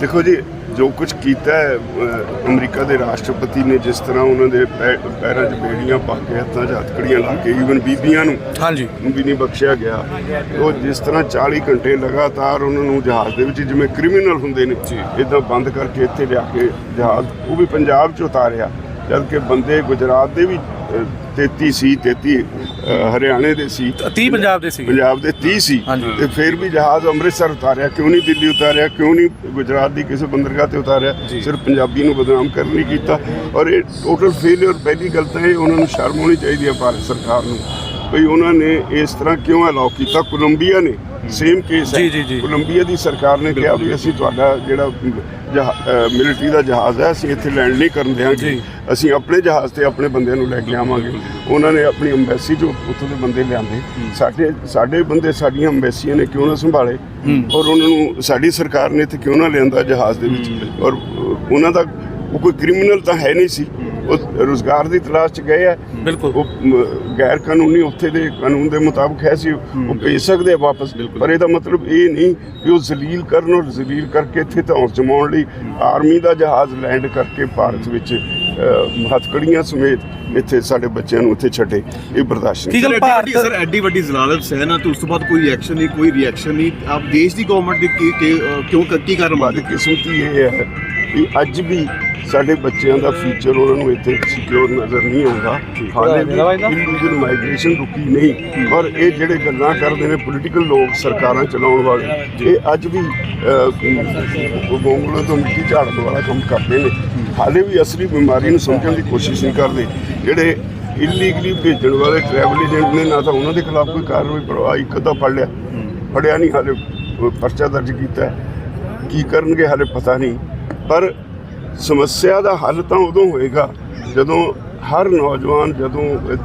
ਦੇਖੋ ਜੀ ਜੋ ਕੁਝ ਕੀਤਾ ਹੈ ਅਮਰੀਕਾ ਦੇ ਰਾਸ਼ਟਰਪਤੀ ਨੇ ਜਿਸ ਤਰ੍ਹਾਂ ਉਹਨਾਂ ਦੇ ਪੈਰਾਂ 'ਚ ਬੇੜੀਆਂ ਪਾ ਕੇ ਹੱਥਾਂ 'ਚ ਹੱਥਕੜੀਆਂ ਲਾ ਕੇ ਈਵਨ ਬੀਬੀਆਂ ਨੂੰ ਹਾਂਜੀ। ਨੂੰ ਵੀ ਨਹੀਂ ਬਖਸ਼ਿਆ ਗਿਆ। ਉਹ ਜਿਸ ਤਰ੍ਹਾਂ 40 ਘੰਟੇ ਲਗਾਤਾਰ ਉਹਨਾਂ ਨੂੰ ਜਹਾਜ਼ ਦੇ ਵਿੱਚ ਜਿਵੇਂ ਕ੍ਰਿਮੀਨਲ ਹੁੰਦੇ ਨੇ ਇਦਾਂ ਬੰਦ ਕਰਕੇ ਇੱਥੇ ਲਿਆ ਕੇ ਜਹਾਜ਼ ਉਹ ਵੀ ਪੰਜਾਬ 'ਚ ਉਤਾਰਿਆ। ਜਦ ਕਿ ਬੰਦੇ ਗੁਜਰਾਤ ਦੇ ਵੀ 33 ਸੀ 33 ਅਹ, ਹਰਿਆਣੇ ਦੇ ਸੀ। 30 ਪੰਜਾਬ ਦੇ ਸੀਗੇ? ਪੰਜਾਬ ਦੇ 30 ਸੀ। ਤੇ ਫਿਰ ਵੀ ਜਹਾਜ਼ ਅੰਮ੍ਰਿਤਸਰ ਉਤਾਰਿਆ ਕਿਉਂ ਨਹੀਂ ਦਿੱਲੀ ਉਤਾਰਿਆ ਕਿਉਂ ਨਹੀਂ ਗੁਜਰਾਤ ਦੀ ਕਿਸੇ ਬੰਦਰਗਾਹ ਤੇ ਉਤਾਰਿਆ? ਸਿਰਫ ਪੰਜਾਬੀ ਨੂੰ ਬਦਨਾਮ ਕਰਨ ਲਈ ਕੀਤਾ। ਔਰ ਇਹ ਟੋਟਲ ਫੇਲਿਅਰ ਪਹਿਲੀ ਗੱਲ ਤਾਂ ਇਹ ਉਹਨਾਂ ਨੂੰ ਸ਼ਰਮ ਹੋਣੀ ਚਾਹੀਦੀ ਹੈ ਭਾਰਤ ਸਰਕਾਰ ਨੂੰ। ਭਈ ਉਹਨਾਂ ਨੇ ਇਸ ਤਰ੍ਹਾਂ ਕਿਉਂ ਅਲਾਉ ਕੀਤਾ? ਕੋਲੰਬੀਆ ਨੇ ਸੇਮ ਕੇਸ ਹੈ। ਜੀ, ਜੀ, ਜੀ। ਕੋਲੰਬੀਆ ਦੀ ਸਰਕਾਰ ਨੇ ਕਿਹਾ ਵੀ ਅਸੀਂ ਤੁਹਾਡਾ ਜਿਹੜਾ ਮਿਲਟਰੀ ਦਾ ਜਹਾਜ਼ ਹੈ ਅਸੀਂ ਇੱਥੇ ਲੈਂਡ ਨਹੀਂ ਕਰਨ ਦਿਆਂਗੇ। ਜੀ। ਅਸੀਂ ਆਪਣੇ ਜਹਾਜ਼ ਤੇ ਆਪਣੇ ਬੰਦਿਆਂ ਨੂੰ ਲੈ ਕੇ ਆਵਾਂਗੇ ਉਹਨਾਂ ਨੇ ਆਪਣੀ ਅੰਬੈਸੀ ਚੋਂ ਉੱਥੋਂ ਦੇ ਬੰਦੇ ਲਿਆਂਦੇ ਸਾਡੇ ਸਾਡੇ ਬੰਦੇ ਸਾਡੀਆਂ ਅੰਬੈਸੀਆਂ ਨੇ ਕਿਉਂ ਨਾ ਸੰਭਾਲੇ? ਔਰ ਉਹਨਾਂ ਨੂੰ ਸਾਡੀ ਸਰਕਾਰ ਨੇ ਇੱਥੇ ਕਿਉਂ ਨਾ ਲਿਆਂਦਾ ਜਹਾਜ਼ ਦੇ ਵਿੱਚ? ਔਰ ਉਹਨਾਂ ਦਾ ਉਹ ਕੋਈ ਕ੍ਰਿਮੀਨਲ ਤਾਂ ਹੈ ਨਹੀਂ ਸੀ। ਉਹ ਰੋਜ਼ਗਾਰ ਦੀ ਤਲਾਸ਼ 'ਚ ਗਏ ਆ। ਬਿਲਕੁਲ। ਉਹ ਗੈਰ ਕਾਨੂੰਨੀ ਉੱਥੇ ਦੇ ਕਾਨੂੰਨ ਦੇ ਮੁਤਾਬਕ ਹੈ ਸੀ ਉਹ ਭੇਜ ਸਕਦੇ ਆ ਵਾਪਸ। ਪਰ ਇਹਦਾ ਮਤਲਬ ਇਹ ਨਹੀਂ ਕਿ ਉਹ ਜ਼ਲੀਲ ਕਰਨ ਔਰ ਜ਼ਲੀਲ ਕਰਕੇ ਇੱਥੇ ਧੌਂਸ ਜਮਾਉਣ ਲਈ ਆਰਮੀ ਦਾ ਜਹਾਜ਼ ਲੈਂਡ ਕਰਕੇ ਭਾਰਤ ਵਿੱਚ ਹੱਥਕੜੀਆਂ ਸਮੇਤ ਇੱਥੇ ਸਾਡੇ ਬੱਚਿਆਂ ਨੂੰ ਇੱਥੇ ਛੱਡੇ। ਇਹ ਬਰਦਾਸ਼ਤ ਨਹੀਂ ਭਾਰਤ ਸਰ ਐਡੀ ਵੱਡੀ ਜ਼ਲਾਲਤ ਸਹਿ ਨਾ ਤੇ ਉਸ ਤੋਂ ਬਾਅਦ ਕੋਈ ਐਕਸ਼ਨ ਨਹੀਂ ਕੋਈ ਰਿਐਕਸ਼ਨ ਨਹੀਂ। ਆਪ ਦੇਸ਼ ਦੀ ਗਵਰਨਮੈਂਟ ਦੀ ਕਿਉਂ ਕੀ ਕਾਰਨ ਬਦ ਕਿਸਮਤੀ ਇਹ ਹੈ। ਕਿ ਅੱਜ ਵੀ ਸਾਡੇ ਬੱਚਿਆਂ ਦਾ ਫਿਊਚਰ ਉਹਨਾਂ ਨੂੰ ਇੱਥੇ ਸਿਕਿਉਰ ਨਜ਼ਰ ਨਹੀਂ ਆਉਂਦਾ। ਹਾਲੇ ਵੀ ਇਲੀਗਲ ਮਾਈਗ੍ਰੇਸ਼ਨ ਰੁਕੀ ਨਹੀਂ। ਔਰ ਇਹ ਜਿਹੜੇ ਗੱਲਾਂ ਕਰਦੇ ਨੇ ਪੋਲੀਟੀਕਲ ਲੋਕ ਸਰਕਾਰਾਂ ਚਲਾਉਣ ਵਾਲੇ ਇਹ ਅੱਜ ਵੀ ਗੋਂਗਲੋ ਤੋਂ ਮਿੱਟੀ ਝਾੜਨ ਵਾਲਾ ਕੰਮ ਕਰਦੇ ਨੇ। ਹਾਲੇ ਵੀ ਅਸਲੀ ਬਿਮਾਰੀ ਨੂੰ ਸਮਝਣ ਦੀ ਕੋਸ਼ਿਸ਼ ਨਹੀਂ ਕਰਦੇ। ਜਿਹੜੇ ਇਲੀਗਲੀ ਭੇਜਣ ਵਾਲੇ ਟਰੈਵਲ ਏਜੰਟ ਨੇ ਨਾ ਤਾਂ ਉਹਨਾਂ ਦੇ ਖਿਲਾਫ ਕੋਈ ਕਾਰਵਾਈ ਪਰਵਾਹ ਇੱਕ ਤਾਂ ਫੜ ਲਿਆ। ਫੜਿਆ ਨਹੀਂ ਹਾਲੇ ਪਰਚਾ ਦਰਜ ਕੀਤਾ। ਕੀ ਕਰਨਗੇ ਹਾਲੇ ਪਤਾ ਨਹੀਂ। ਪਰ ਸਮੱਸਿਆ ਦਾ ਹੱਲ ਤਾਂ ਉਦੋਂ ਹੋਏਗਾ ਜਦੋਂ ਹਰ ਨੌਜਵਾਨ ਜਦੋਂ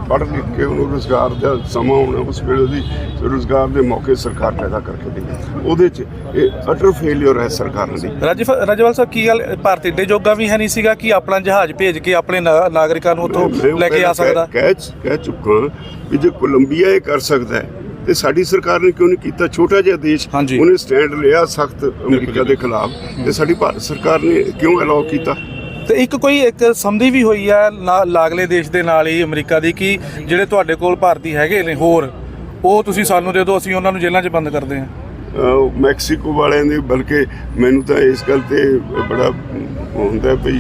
ਪੜ੍ਹ ਲਿਖ ਕੇ ਉਹਨੂੰ ਰੋਜ਼ਗਾਰ ਦਾ ਸਮਾਂ ਹੋਣਾ ਉਸ ਵੇਲੇ ਉਹਦੀ ਰੋਜ਼ਗਾਰ ਦੇ ਮੌਕੇ ਸਰਕਾਰ ਪੈਦਾ ਕਰਕੇ ਦੇਵੇ ਉਹਦੇ 'ਚ ਇਹ ਅਟਰ ਫੇਲਿਅਰ ਹੈ ਸਰਕਾਰਾਂ ਦੀ। ਰਾਜਵ ਰਾਜਵਾਲ ਸਾਹਿਬ ਕੀ ਗੱਲ ਭਾਰਤ ਏਡੇ ਜੋਗਾ ਵੀ ਹੈ ਨਹੀਂ ਸੀਗਾ ਕਿ ਆਪਣਾ ਜਹਾਜ਼ ਭੇਜ ਕੇ ਆਪਣੇ ਨਾਗਰਿਕਾਂ ਨੂੰ ਉੱਥੋਂ ਲੈ ਕੇ ਆ ਸਕਦਾ? ਕਹਿ ਚੁੱਕਾ ਕਿ ਜੇ ਕੋਲੰਬੀਆ ਇਹ ਕਰ ਸਕਦਾ ਹੈ ਤੇ ਸਾਡੀ ਸਰਕਾਰ ਨੇ ਕਿਉਂ ਨਹੀਂ ਕੀਤਾ? ਛੋਟਾ ਜਿਹਾ ਦੇਸ਼ ਹਾਂਜੀ। ਉਹਨੇ ਸਟੈਂਡ ਲਿਆ ਸਖਤ ਅਮਰੀਕਾ ਦੇ ਖਿਲਾਫ ਤੇ ਸਾਡੀ ਭਾਰਤ ਸਰਕਾਰ ਨੇ ਕਿਉਂ ਅਲਾਉ ਕੀਤਾ? ਤੇ ਇੱਕ ਕੋਈ ਇੱਕ ਸੰਧੀ ਵੀ ਹੋਈ ਹੈ ਨਾ- ਲਾਗਲੇ ਦੇਸ਼ ਦੇ ਨਾਲ ਹੀ ਅਮਰੀਕਾ ਦੀ ਕਿ ਜਿਹੜੇ ਤੁਹਾਡੇ ਕੋਲ ਭਾਰਤੀ ਹੈਗੇ ਨੇ ਹੋਰ ਉਹ ਤੁਸੀਂ ਸਾਨੂੰ ਦੇ ਦਿਓ ਅਸੀਂ ਉਹਨਾਂ ਨੂੰ ਜੇਲ੍ਹਾਂ 'ਚ ਬੰਦ ਕਰਦੇ ਹਾਂ। ਅਹ ਮੈਕਸੀਕੋ ਵਾਲਿਆਂ ਦੇ ਬਲਕਿ ਮੈਨੂੰ ਤਾਂ ਇਸ ਗੱਲ ਤੇ ਬੜਾ ਹੁੰਦਾ ਵੀ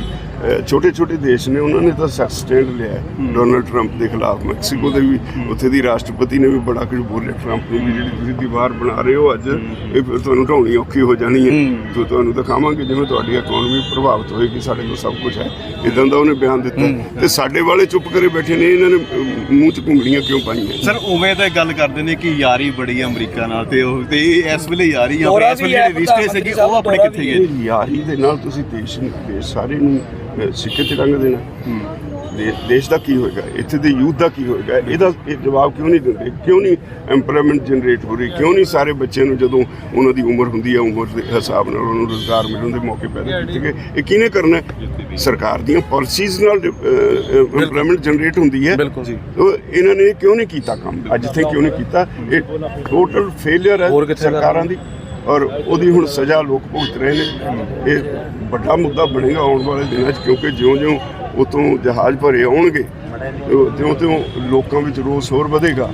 ਛੋਟੇ ਛੋਟੇ ਦੇਸ਼ ਨੇ ਉਹਨਾਂ ਨੇ ਤਾਂ ਸਖਤ ਸਟੈਂਡ ਲਿਆ ਹੈ ਡੋਨਲਡ ਟਰੰਪ ਦੇ ਖਿਲਾਫ। ਮੈਕਸੀਕੋ ਦੇ ਵੀ ਉੱਥੇ ਦੀ ਰਾਸ਼ਟਰਪਤੀ ਨੇ ਵੀ ਬੜਾ ਕੁਝ ਬੋਲਿਆ ਟਰੰਪ ਨੂੰ ਵੀ ਜਿਹੜੀ ਤੁਸੀਂ ਦੀਵਾਰ ਬਣਾ ਰਹੇ ਹੋ ਅੱਜ ਇਹ ਫਿਰ ਤੁਹਾਨੂੰ ਢਾਉਣੀ ਔਖੀ ਹੋ ਜਾਣੀ ਹੈ। ਤੋ ਤੁਹਾਨੂੰ ਦਿਖਾਵਾਂਗੇ ਜਿਵੇਂ ਤੁਹਾਡੀ ਇਕਨੋਮੀ ਪ੍ਰਭਾਵਿਤ ਹੋਏਗੀ ਸਾਡੇ ਕੋਲ ਸਭ ਕੁਝ ਹੈ। ਇਦਾਂ ਦਾ ਉਹਨੇ ਬਿਆਨ ਦਿੱਤਾ। ਤੇ ਸਾਡੇ ਵਾਲੇ ਚੁੱਪ ਕਰੇ ਬੈਠੇ ਨੇ ਇਹਨਾਂ ਨੇ ਮੂੰਹ 'ਚ ਘੁੰਗੜੀਆਂ ਕਿਉਂ ਪਾਈਆਂ? ਸਰ ਉਵੇਂ ਤਾਂ ਗੱਲ ਕਰਦੇ ਨੇ ਕਿ ਯਾਰੀ ਬੜੀ ਹੈ ਅਮਰੀਕਾ ਨਾਲ ਤੇ ਉਹ ਤੇ ਇਹ ਇਸ ਵੇਲੇ ਯਾਰੀ ਆ ਇਸ ਵੇਲੇ ਰਿਸ਼ਤੇ ਸੀਗੇ ਉਹ ਆਪਣੇ ਕਿੱਥੇ ਗਏ? ਯਾਰੀ ਦੇ ਨਾਲ ਤੁਸੀਂ ਦੇਸ਼ ਨੂੰ ਦੇਸ਼ ਸਾਰੇ ਨੂੰ ਸਿੱਕੇ ਤੇ ਰੰਗ ਦੇਣਾ। ਦੇਸ਼ ਦਾ ਕੀ ਹੋਏਗਾ? ਇੱਥੇ ਦੇ ਯੂਥ ਦਾ ਕੀ ਹੋਏਗਾ? ਇਹਦਾ ਇਹ ਜਵਾਬ ਕਿਉਂ ਨਹੀਂ ਦਿੰਦੇ? ਕਿਉਂ ਨਹੀਂ ਐਮਪਲੋਇਮੈਂਟ ਜਨਰੇਟ ਹੋ ਰਹੀ? ਕਿਉਂ ਨਹੀਂ ਸਾਰੇ ਬੱਚਿਆਂ ਨੂੰ ਜਦੋਂ ਉਹਨਾਂ ਦੀ ਉਮਰ ਹੁੰਦੀ ਹੈ ਉਮਰ ਦੇ ਹਿਸਾਬ ਨਾਲ ਉਹਨਾਂ ਨੂੰ ਰੋਜ਼ਗਾਰ ਮਿਲਣ ਦੇ ਮੌਕੇ ਪੈਦਾ ਕੀਤੇ ਗਏ? ਇਹ ਕਿਹਨੇ ਕਰਨਾ? ਹੈ? ਸਰਕਾਰ ਦੀਆਂ ਪਾਲਿਸੀਜ਼ ਨਾਲ ਐਮਪਲੋਇਮੈਂਟ ਜਨਰੇਟ ਹੁੰਦੀ ਹੈ। ਬਿਲਕੁਲ ਜੀ। ਇਹਨਾਂ ਨੇ ਕਿਉਂ ਨਹੀਂ ਕੀਤਾ ਕੰਮ? ਅੱਜ ਤੱਕ ਕਿਉਂ ਨਹੀਂ ਕੀਤਾ? ਇਹ ਟੋਟਲ ਫੇਲਿਅਰ ਹੈ ਸਰਕਾਰਾਂ ਦੀ। ਔਰ ਉਹਦੀ ਹੁਣ ਸਜ਼ਾ ਲੋਕ ਭੁਗਤ ਰਹੇ ਨੇ। ਇਹ ਵੱਡਾ ਮੁੱਦਾ ਬਣੇਗਾ ਆਉਣ ਵਾਲੇ ਦਿਨਾਂ 'ਚ ਕਿਉਂਕਿ ਜਿਉਂ-ਜਿਉਂ ਉਤੋਂ ਜਹਾਜ਼ ਭਰੇ ਆਉਣਗੇ ਤਿਉਂ-ਤਿਉਂ ਲੋਕਾਂ ਵਿੱਚ ਰੋਸ ਹੋਰ ਵਧੇਗਾ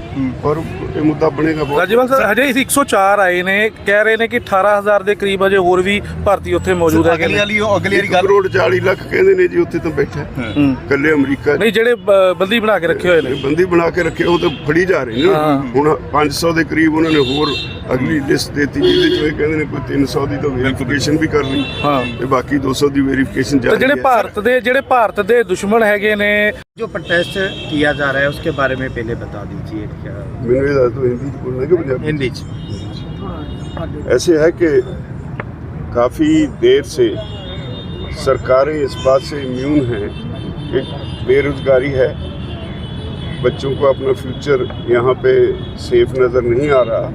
ਔਰ ਇਹ ਮੁੱਦਾ ਬਣੇਗਾ ਬਹੁਤ। ਰਾਜਵਾਲ ਸਾਹਿਬ ਹਜੇ 104 ਆਏ ਨੇ ਕਹਿ ਰਹੇ ਨੇ ਕਿ 18000 ਦੇ ਕਰੀਬ ਹਜੇ ਹੋਰ ਵੀ ਭਰਤੀ ਉੱਥੇ ਮੌਜੂਦ ਹੈਗੇ ਅਗਲੀ ਨੇ ਵਾਲੀ ਅਗਲੀ ਵਾਲੀ ਗੱਲ ਕਰੋੜ 40 ਲੱਖ ਕਹਿੰਦੇ ਨੇ ਜੀ ਉੱਥੇ ਤਾਂ ਬੈਠਾ। ਹੂੰ। ਕੱਲੇ ਅਮਰੀਕਾ। ਨਹੀਂ ਜਿਹੜੇ ਬੰਦੀ ਬਣਾ ਕੇ ਰੱਖੇ ਹੋਏ ਨੇ। ਬੰਦੀ ਬਣਾ ਕੇ ਰੱਖੇ ਉਹ ਤਾਂ ਫੜੀ ਜਾ ਰਹੇ ਨੇ। ਹਾਂ। ਹੁਣ 500 ਦੇ ਕਰੀਬ ਉਹਨਾਂ ਨੇ ਹੋਰ ਅਗਲੀ ਲਿਸਟ ਦਿੱਤੀ ਜਿਹਦੇ ਚ ਇਹ ਕਹਿੰਦੇ ਨੇ ਕੋਈ 300 ਦੀ ਤਾਂ ਵੈਰੀਫਿਕੇਸ਼ਨ ਵੀ ਕਰ ਲਈ ਹਾਂ। ਤੇ ਬਾਕੀ 200 ਦੀ ਵੈਰੀਫਿਕੇਸ਼ਨ ਜਾਰੀ ਜਿਹੜੇ ਹੈ। ਭਾਰਤ ਦੇ ਜਿਹੜੇ ਭਾਰਤ ਦੇ ਦੁਸ਼ਮਣ ਹੈਗੇ ਨੇ जो टेस्ट किया जा रहा है उसके बारे में पहले बता दीजिए क्या। तो हिंदी हिंदी ऐसे है कि काफ़ी देर से सरकारें इस बात से इम्यून हैं कि बेरोज़गारी है बच्चों को अपना फ्यूचर यहाँ पे सेफ़ नज़र नहीं आ रहा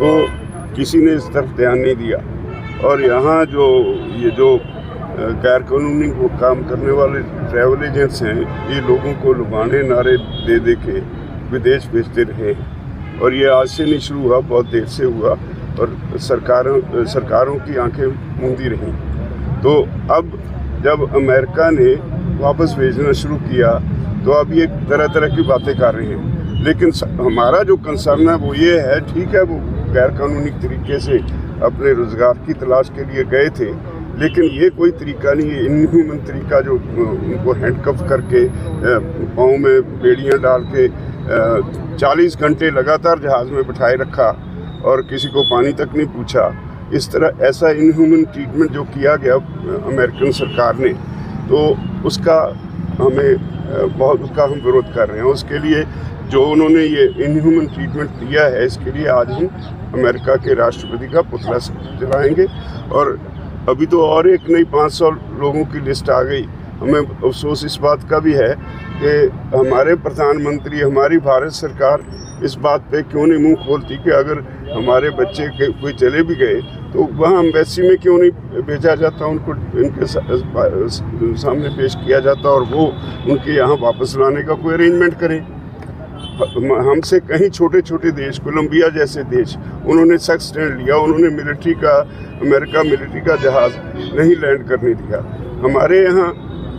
तो किसी ने इस तरफ़ ध्यान नहीं दिया। और यहाँ जो ये जो गैर कानूनी काम करने वाले ट्रैवल एजेंट्स हैं, ये लोगों को लुभाने नारे दे दे के विदेश भेजते रहे और ये आज से नहीं शुरू हुआ, बहुत देर से हुआ, और सरकारों सरकारों की आँखें मूंदी रहीं। तो अब जब अमेरिका ने वापस भेजना शुरू किया तो अब ये तरह तरह की बातें कर रहे हैं। लेकिन हमारा जो कंसर्न है, वो ये है, ठीक है, वो गैर कानूनी तरीके से अपने रोज़गार की तलाश के लिए गए थे लेकिन ये कोई तरीका नहीं है। इनह्यूमन तरीका जो उनको हैंडकफ करके पाँव में बेड़ियाँ डाल के चालीस घंटे लगातार जहाज़ में बिठाए रखा और किसी को पानी तक नहीं पूछा। इस तरह ऐसा इनह्यूमन ट्रीटमेंट जो किया गया अमेरिकन सरकार ने तो उसका हमें बहुत, उसका हम विरोध कर रहे हैं। उसके लिए जो उन्होंने ये इनह्यूमन ट्रीटमेंट दिया है, इसके लिए आज हम अमेरिका के राष्ट्रपति का पुतला जलाएँगे और अभी तो और एक नई 500 लोगों की लिस्ट आ गई। हमें अफसोस इस बात का भी है कि हमारे प्रधानमंत्री, हमारी भारत सरकार इस बात पे क्यों नहीं मुँह खोलती कि अगर हमारे बच्चे के कोई चले भी गए तो वहाँ अम्बेसी में क्यों नहीं भेजा जाता, उनको इनके सामने पेश किया जाता और वो उनके यहाँ वापस लाने का कोई अरेंजमेंट करें। हमसे कहीं छोटे छोटे देश कोलंबिया जैसे देश उन्होंने सख्त स्टैंड लिया उन्होंने मिलिट्री का अमेरिका मिलिट्री का जहाज़ नहीं लैंड करने दिया। हमारे यहाँ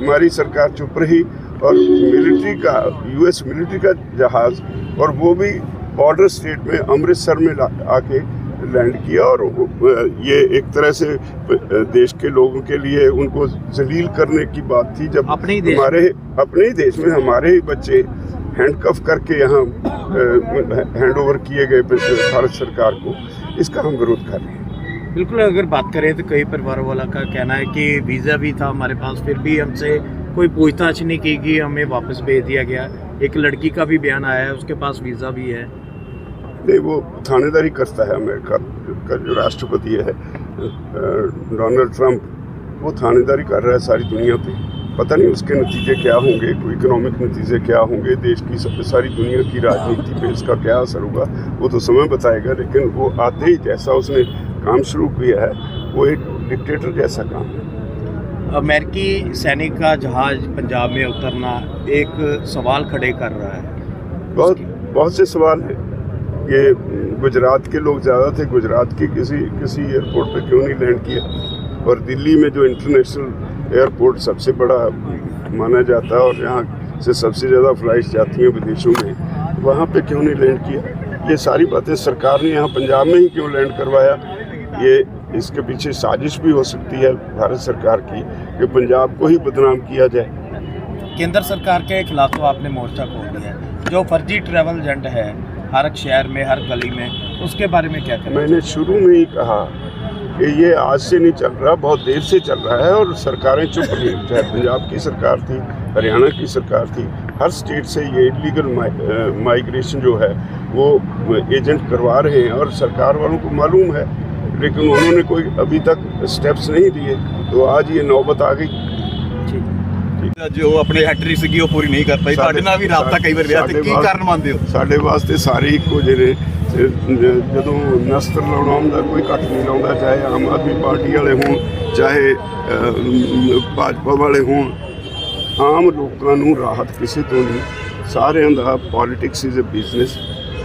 हमारी सरकार चुप रही और मिलिट्री का यूएस मिलिट्री का जहाज़ और वो भी बॉर्डर स्टेट में अमृतसर में आके लैंड किया और ये एक तरह से देश के लोगों के लिए उनको जलील करने की बात थी जब अपने हमारे अपने ही देश में हमारे ही बच्चे हैंडकफ करके यहाँ हैंड ओवर किए गए भारत सरकार को इसका हम विरोध कर रहे हैं। बिल्कुल अगर बात करें तो कई परिवारों वाला का कहना है कि वीज़ा भी था हमारे पास फिर भी हमसे कोई पूछताछ नहीं की कि हमें वापस भेज दिया गया। एक लड़की का भी बयान आया है उसके पास वीज़ा भी है। नहीं वो थानेदारी करता है अमेरिका का जो राष्ट्रपति है डोनाल्ड ट्रंप वो थानेदारी कर रहा है सारी दुनिया पे। पता नहीं उसके नतीजे क्या होंगे कोई इकोनॉमिक नतीजे क्या होंगे देश की सब- सारी दुनिया की राजनीति पे इसका क्या असर होगा वो तो समय बताएगा लेकिन वो आते ही जैसा उसने काम शुरू किया है वो एक डिक्टेटर जैसा काम है। अमेरिकी सैनिक का जहाज़ पंजाब में उतरना एक सवाल खड़े कर रहा है। बहुत बहुत से सवाल हैं। ये गुजरात के लोग ज़्यादा थे गुजरात के किसी किसी एयरपोर्ट पे क्यों नहीं लैंड किया? और दिल्ली में जो इंटरनेशनल एयरपोर्ट सबसे बड़ा माना जाता है और यहाँ से सबसे ज़्यादा फ्लाइट्स जाती हैं विदेशों में। वहाँ पे क्यों नहीं लैंड किया? ये सारी बातें सरकार ने यहाँ पंजाब में ही क्यों लैंड करवाया? ये इसके पीछे साजिश भी हो सकती है भारत सरकार की कि पंजाब को ही बदनाम किया जाए। केंद्र सरकार के खिलाफ तो आपने मोर्चा खोल दिया जो फर्जी ट्रैवल एजेंट है हर शहर में हर गली में उसके बारे में क्या करें मैंने शुरू में ही कहा कि ये आज से नहीं चल रहा बहुत देर से चल रहा है और सरकारें चुप रही चाहे पंजाब की सरकार थी हरियाणा की सरकार थी हर स्टेट से ये इलीगल माइग्रेशन जो है वो एजेंट करवा रहे हैं और सरकार वालों को मालूम है लेकिन उन्होंने कोई अभी तक स्टेप्स नहीं लिए तो आज ये नौबत आ गई ਜੋ ਆਪਣੀ ਹੈਟਰੀ ਸੀਗੀ ਉਹ ਪੂਰੀ ਨਹੀਂ ਕਰ ਪਾਈ ਤੁਹਾਡੇ ਨਾਲ ਵੀ ਰਾਬਤਾ ਕਈ ਵਾਰ ਰਿਹਾ ਤੇ ਸਾਡੇ ਕੀ ਵਾਸਤੇ- ਕਾਰਨ ਮੰਨਦੇ ਹੋ ਸਾਡੇ ਵਾਸਤੇ ਸਾਰੇ ਇੱਕੋ ਜਿਹੇ ਨੇ ਤੇ ਜ- ਜਦੋਂ ਨਸਤਰ ਲਾਉਣਾ ਹੁੰਦਾ ਕੋਈ ਘੱਟ ਨਹੀਂ ਲਾਉਂਦਾ ਚਾਹੇ ਆਮ ਆਦਮੀ ਪਾਰਟੀ ਵਾਲੇ ਹੋਣ ਚਾਹੇ ਭਾਜਪਾ ਵਾਲੇ ਹੋਣ ਆਮ ਲੋਕਾਂ ਨੂੰ ਰਾਹਤ ਕਿਸੇ ਤੋਂ ਨਹੀਂ। ਸਾਰਿਆਂ ਦਾ politics is a business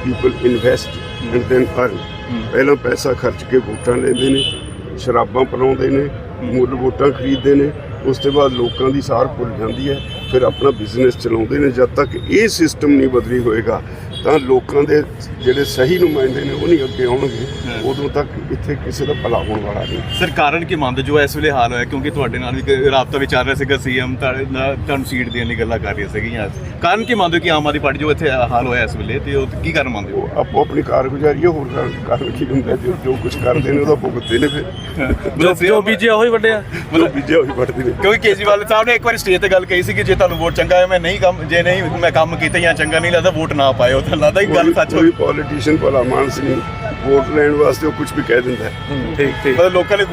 people invest and then earn ਪਹਿਲਾਂ ਪੈਸਾ ਖਰਚ ਕੇ ਵੋਟਾਂ ਲੈਂਦੇ ਨੇ ਸ਼ਰਾਬਾਂ ਪਿਲਾਉਂਦੇ ਨੇ ਮੁੱਲ ਵੋਟਾਂ ਖਰੀਦਦੇ ਨੇ ਉਸ ਤੋਂ ਬਾਅਦ ਲੋਕਾਂ ਦੀ ਸਾਰ ਭੁੱਲ ਜਾਂਦੀ ਹੈ ਫਿਰ ਆਪਣਾ ਬਿਜ਼ਨਸ ਚਲਾਉਂਦੇ ਨੇ। ਜਦ ਤੱਕ ਇਹ ਸਿਸਟਮ ਨਹੀਂ ਬਦਲੀ ਹੋਏਗਾ ਤਾਂ ਲੋਕਾਂ ਦੇ ਜਿਹੜੇ ਸਹੀ ਨੁਮਾਇੰਦੇ ਨੇ ਉਹ ਨਹੀਂ ਅੱਗੇ ਆਉਣਗੇ। ਉਦੋਂ ਤੱਕ ਇੱਥੇ ਕਿਸੇ ਦਾ ਭਲਾ ਹੋਣ ਵਾਲਾ ਨਹੀਂ। ਸਰ ਕਾਰਨ ਕੀ ਮੰਨਦੇ ਜੋ ਇਸ ਵੇਲੇ ਹਾਲ ਹੋਇਆ? ਕਿਉਂਕਿ ਤੁਹਾਡੇ ਨਾਲ ਵੀ ਰਾਬਤਾ ਵੀ ਚੱਲ ਰਿਹਾ ਸੀਗਾ ਸੀਐਮ ਤੁਹਾਨੂੰ ਸੀਟ ਦੇਣ ਦੀ ਗੱਲਾਂ ਕਰ ਰਹੀਆਂ ਸੀਗੀਆਂ। ਕਾਰਨ ਕੀ ਮੰਨਦੇ ਹੋ ਕਿ ਆਮ ਆਦਮੀ ਪਾਰਟੀ ਜੋ ਇੱਥੇ ਹਾਲ ਹੋਇਆ ਇਸ ਵੇਲੇ ਤੇ ਉਹ ਕੀ ਕਾਰਨ ਮੰਨਦੇ ਹੋ? ਆਪੋ ਆਪਣੀ ਕਾਰਗੁਜ਼ਾਰੀ ਹੈ ਹੋਰ ਕਾਰਨ- ਕਾਰਨ ਕੀ ਹੁੰਦਾ ਜੋ ਜੋ ਕੁਝ ਕਰਦੇ ਨੇ ਉਹਦਾ ਭੁਗਤਦੇ ਨੇ ਫਿਰ। ਜੋ ਜੋ ਬੀਜਿਆ ਉਹੀ ਵੱਡਿਆ ਮਤਲਬ ਬੀਜੇ ਹੋਈ ਵੱਢਦੇ ਨੇ। ਕਿਉਂਕਿ ਕੇਜਰੀਵਾਲ ਸਾਹਿਬ ਨੇ ਇੱਕ ਵਾਰੀ ਸਟੇਜ ਤੇ ਗੱਲ ਕਹੀ ਸੀ ਕਿ ਜੇ ਤੁਹਾਨੂੰ ਵੋਟ ਚੰਗਾ ਹੈ ਮੈਂ ਨਹੀਂ ਕੰਮ ਜੇ ਨਹੀਂ ਮੈਂ ਕੰਮ ਕੀਤਾ ਜਾਂ ਚੰਗਾ ਨਹੀਂ ਲੱਗਦਾ ਵੋਟ ਨਾ ਪਾਇਓ। ਤਾਂ ਲੱਗਦਾ ਹੀ ਗੱਲ ਸੱਚ ਹੋ ਕੋਈ ਪੋਲੀਟੀਸ਼ੀਅਨ ਭਲਾ ਮਾਨਸ ਨਹੀਂ। ਵੋਟ ਲੈਣ ਵਾਸਤੇ ਉਹ ਕੁਝ ਵੀ ਕਹਿ ਦਿੰਦਾ ਹੈ ਠੀਕ ਠੀਕ। ਮਤਲਬ ਲੋਕਾਂ ਨੇ